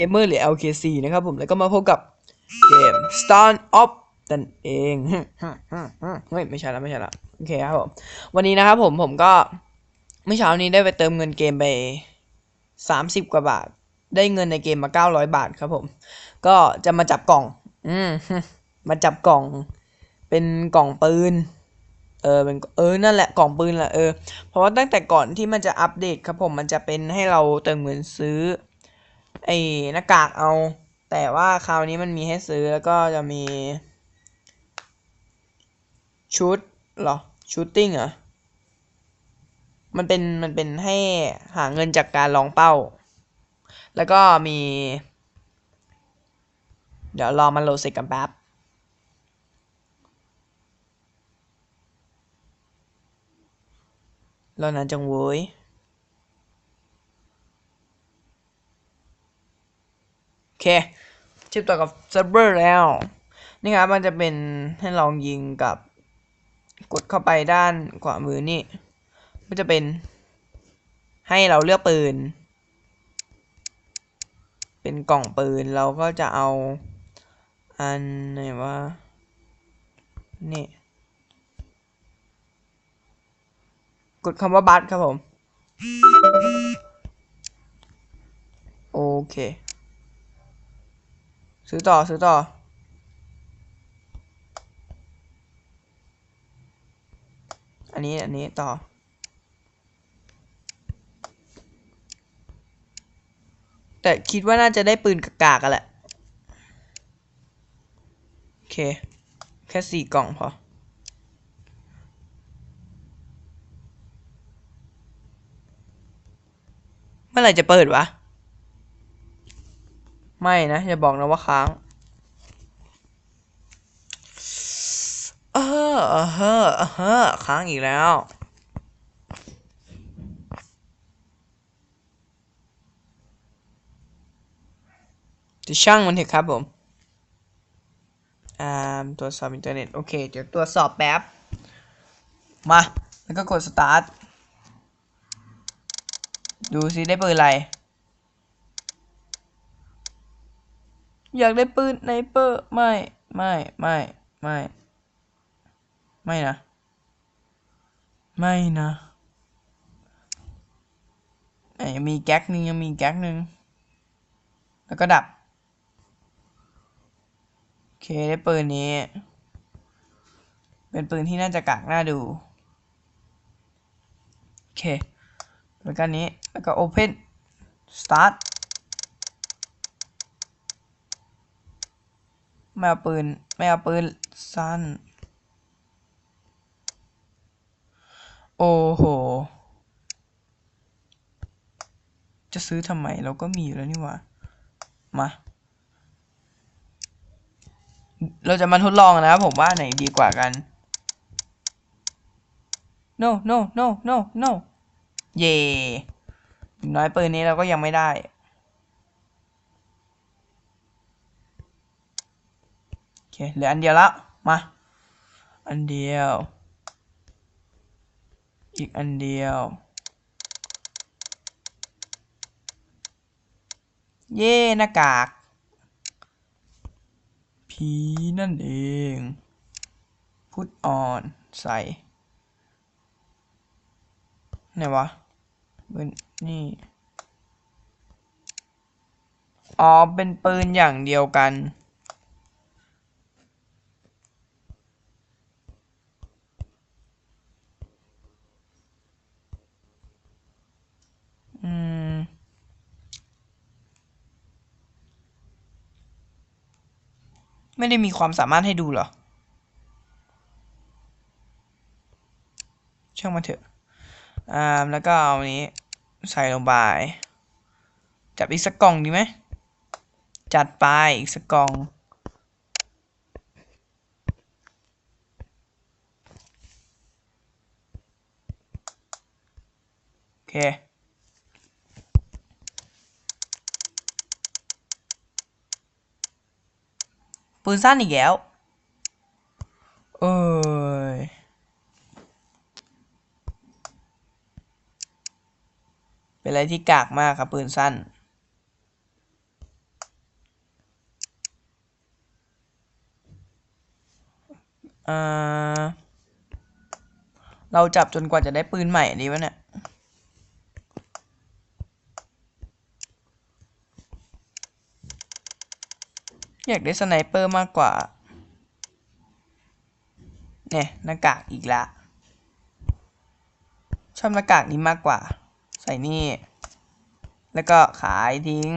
Gamer หรือ LKC นะครับผมแล้วก็มาพบกับเกม Stand Up นั่นเองเฮ้ยไม่ใช่แล้วไม่ใช่แล้วโอเคครับผมวันนี้นะครับผมผมก็เมื่อเช้านี้ได้ไปเติมเงินเกมไป 30 กว่าบาท ได้เงินในเกมมา 900 บาทครับผม ก็จะมาจับกล่อง อืมมาจับกล่อง เป็นกล่องปืน เออเป็นเออนั่นแหละกล่องปืนแหละเออเพราะว่าตั้งแต่ก่อนที่มันจะอัปเดตครับผมมันจะเป็นให้เราเติมเงินซื้อ ไอ้หน้ากากเอา แต่ว่าคราวนี้มันมีให้ซื้อแล้วก็จะมี ชุดเหรอชูตติ้งเหรอมันเป็นมันเป็นให้หาเงินจากการลองเป้า แล้วก็มี เดี๋ยวรอมันโหลดเสร็จกันแป๊บรอนานจังเว้ย โอ เคชิปต่อกับเซิร์ฟเวอร์แล้ว นี่ครับมันจะเป็นให้ลองยิงกับ กดเข้าไปด้านขวามือนี่ มันจะเป็นให้เราเลือกปืน เป็นกล่องปืนเราก็จะเอา อันไหนว่านี่ กดคำว่าบัตครับผม โอเค ซื้อต่อซื้อต่อ อันนี้อันนี้ต่อ แต่คิดว่าน่าจะได้ปืนกากๆกันแหละ โอเค แค่สี่กล่องพอเมื่อไหร่จะเปิดวะ ไม่นะ อย่าบอกนะว่าค้าง เออเออเออเออค้างอีกแล้วจะช่างมันเถอะครับผมอ่าตรวจสอบอินเทอร์เน็ต โอเค เดี๋ยวตรวจสอบแป๊บ มา แล้วก็กด start ดูซิได้ปืนอะไร อยากได้ปืนไนเปอร์ไม่ไม่ไม่ไม่ไม่นะ ไม่นะไหนยังมีแก๊กหนึ่งยังมีแก๊กหนึ่งแล้วก็ดับ โอเคได้ปืนนี้ เป็นปืนที่น่าจะกากน้าดู โอเคแล้วก็นี้ แล้วก็ Open Start ไม่เอาปืน ไม่เอาปืน สั้น โอ้โห จะซื้อทำไม เราก็มีอยู่แล้วนี่หว่า มา เราจะมาทดลองนะครับผมว่าไหนดีกว่ากัน no no no no no เย่น้อยปืนนี้เราก็ยังไม่ได้ โอ เคเหลืออันเดียวแล้วมา อันเดียว อีกอันเดียว เย่หน้ากาก ผีนั่นเอง พุทออนใส่ไหนวะเบนนี่ อ๋อ เป็นปืนอย่างเดียวกัน อืม ไม่ได้มีความสามารถให้ดูเหรอ ช่างมันเถอะ อ่า แล้วก็เอาอันนี้ ใส่ลงไป จับอีกสักกล่องดีไหม จัดไปอีกสักกล่องโอเค ปืนสั้นอีกแล้ว เอ้เป็นอะไรที่กากมากครับปืนสั้นเเราจับจนกว่าจะได้ปืนใหม่ดีวะเนี่ย อยากได้สไนเปอร์มากกว่า เนี่ยหน้ากากอีกละ ชอบหน้ากากนี้มากกว่า ใส่นี่ แล้วก็ขายทิ้ง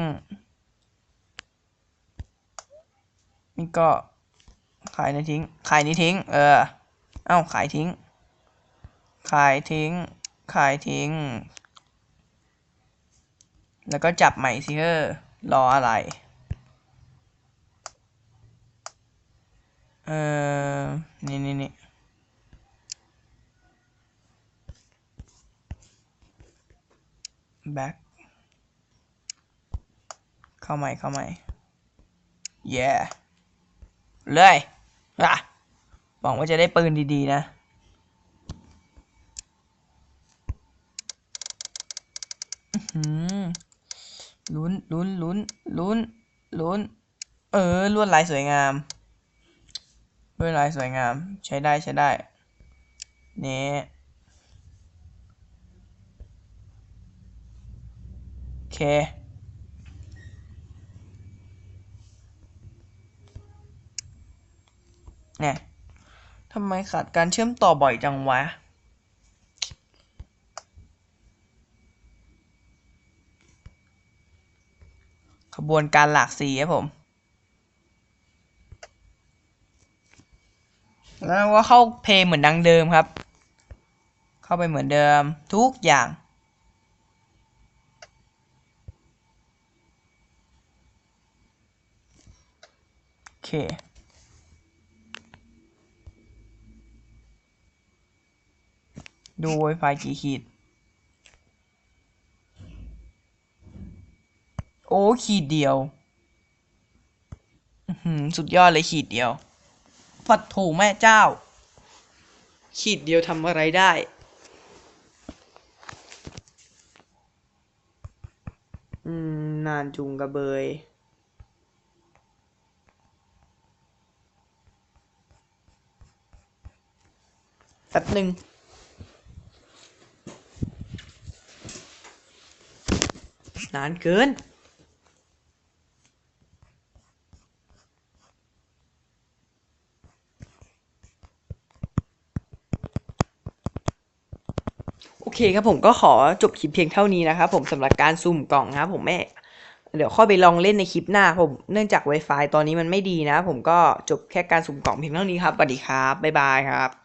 นี่ก็ขายนี่ทิ้ง ขายนี่ทิ้ง เออ เอ้าขายทิ้ง ขายทิ้ง ขายทิ้ง แล้วก็จับใหม่สิเออรออะไร เออนี่นี่นี่ back เข้าใหม่เข้าใหม่ yeah เลยอะหวังว่าจะได้ปืนดีๆนะหือลุ้นลุ้นลุ้นลุ้นลุ้น เออลวดลายสวยงาม ลวดลายสวยงามใช้ได้ใช้ได้ นี่โอเค เนี่ยทำไมขาดการเชื่อมต่อบ่อยจังวะขบวนการหลากสีครับผม แล้วก็เข้าเพลงเหมือนดังเดิมครับ เข้าไปเหมือนเดิมทุกอย่าง โอเคดู Wi-Fi กี่ขีด โอ้ขีดเดียวอือหือสุดยอดเลยขีดเดียว ฟัดโถแม่เจ้า ขีดเดียวทำอะไรได้ อืม นานจุงกระเบย แป๊บหนึ่งนานเกิน เคครับผมก็ขอจบคลิปเพียงเท่านี้นะครับผมสำหรับการซุ่มกล่องนะครับผมแม่เดี๋ยวค่อยไปลองเล่นในคลิปหน้าผมเนื่องจาก Wi-Fi ตอนนี้มันไม่ดีนะ ผมก็จบแค่การสุ่มกล่องเพียงเท่านี้ครับสวัสดีครับบ๊ายบายครับ